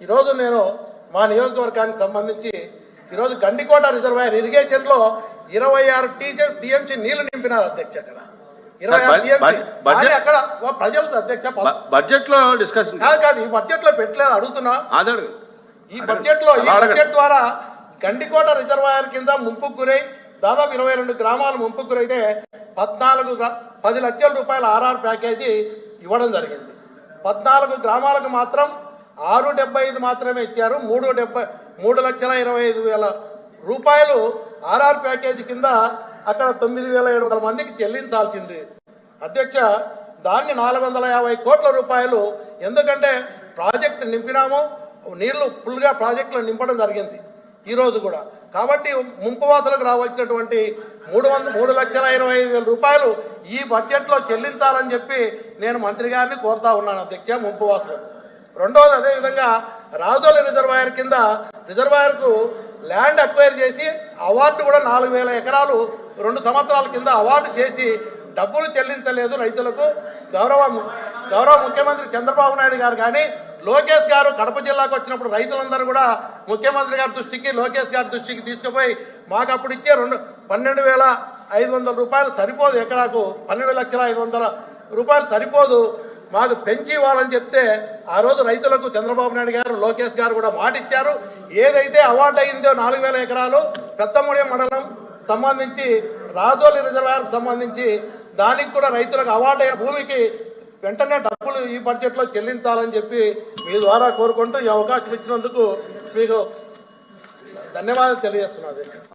ఈరోజు నేను మా నియోజకవర్గానికి సంబంధించి ఈరోజు గండికోట రిజర్వాయర్ ఇరిగేషన్లో ఇరవై ఆరు టీచర్ టీఎంసీ నీళ్ళు నింపినారు అధ్యక్ష అక్కడ. ప్రజలు అధ్యక్ష బడ్జెట్లో డిస్కషన్ కాదు కాదు ఈ బడ్జెట్లో పెట్టలేదు అడుగుతున్నా. అదడు. ఈ బడ్జెట్లో ఈ అలా అడగండి. బడ్జెట్ ద్వారా గండికోట రిజర్వాయర్ కింద ముంపుకు గురై దాదాపు ఇరవై రెండు గ్రామాలు ముంపుకు గురైతే పద్నాలుగు పది లక్షల రూపాయల ఆర్ఆర్ ప్యాకేజీ ఇవ్వడం జరిగింది. పద్నాలుగు గ్రామాలకు మాత్రం ఆరు డెబ్బై ఐదు మాత్రమే ఇచ్చారు. మూడు డెబ్బై మూడు లక్షల ఇరవై ఐదు వేల రూపాయలు ఆర్ఆర్ ప్యాకేజీ కింద అక్కడ తొమ్మిది వేల ఏడు వందల మందికి చెల్లించాల్సింది. అధ్యక్ష దాన్ని నాలుగు వందల యాభై కోట్ల రూపాయలు ఎందుకంటే ప్రాజెక్ట్ నింపినాము నీళ్ళు ఫుల్గా ప్రాజెక్టులు నింపడం జరిగింది ఈరోజు కూడా. కాబట్టి ముంపువాసులకు రావాల్సినటువంటి మూడు వంద మూడు లక్షల ఇరవై ఐదు వేల రూపాయలు ఈ బడ్జెట్లో చెల్లించాలని చెప్పి నేను మంత్రి గారిని కోరుతా ఉన్నాను అధ్యక్ష ముంపువాసులు రెండవది అదేవిధంగా రాజోల రిజర్వాయర్ కింద రిజర్వాయర్కు ల్యాండ్ అక్వైర్ చేసి అవార్డు కూడా నాలుగు వేల ఎకరాలు రెండు సంవత్సరాల కింద అవార్డు చేసి డబ్బులు చెల్లించలేదు రైతులకు. గౌరవ గౌరవ ముఖ్యమంత్రి చంద్రబాబు నాయుడు గారు కానీ లోకేష్ గారు కడప జిల్లాకు వచ్చినప్పుడు రైతులందరూ కూడా ముఖ్యమంత్రి గారి దృష్టికి లోకేష్ గారి దృష్టికి తీసుకుపోయి మాకు అప్పుడు ఇచ్చే రెండు పన్నెండు వేల ఐదు వందల రూపాయలు సరిపోదు ఎకరాకు పన్నెండు లక్షల ఐదు వందల రూపాయలు సరిపోదు. మాకు పెంచి ఇవ్వాలని చెప్తే ఆ రోజు రైతులకు చంద్రబాబు నాయుడు గారు లోకేష్ గారు కూడా మాట ఇచ్చారు. ఏదైతే అవార్డు అయిందో నాలుగు వేల ఎకరాలు పెద్దముడి మండలం సంబంధించి రాజోలి రిజర్వాయర్కు సంబంధించి దానికి కూడా రైతులకు అవార్డు అయిన భూమికి వెంటనే డబ్బులు ఈ బడ్జెట్లో చెల్లించాలని చెప్పి మీ ద్వారా కోరుకుంటూ ఈ అవకాశం ఇచ్చినందుకు మీకు ధన్యవాదాలు తెలియజేస్తున్నది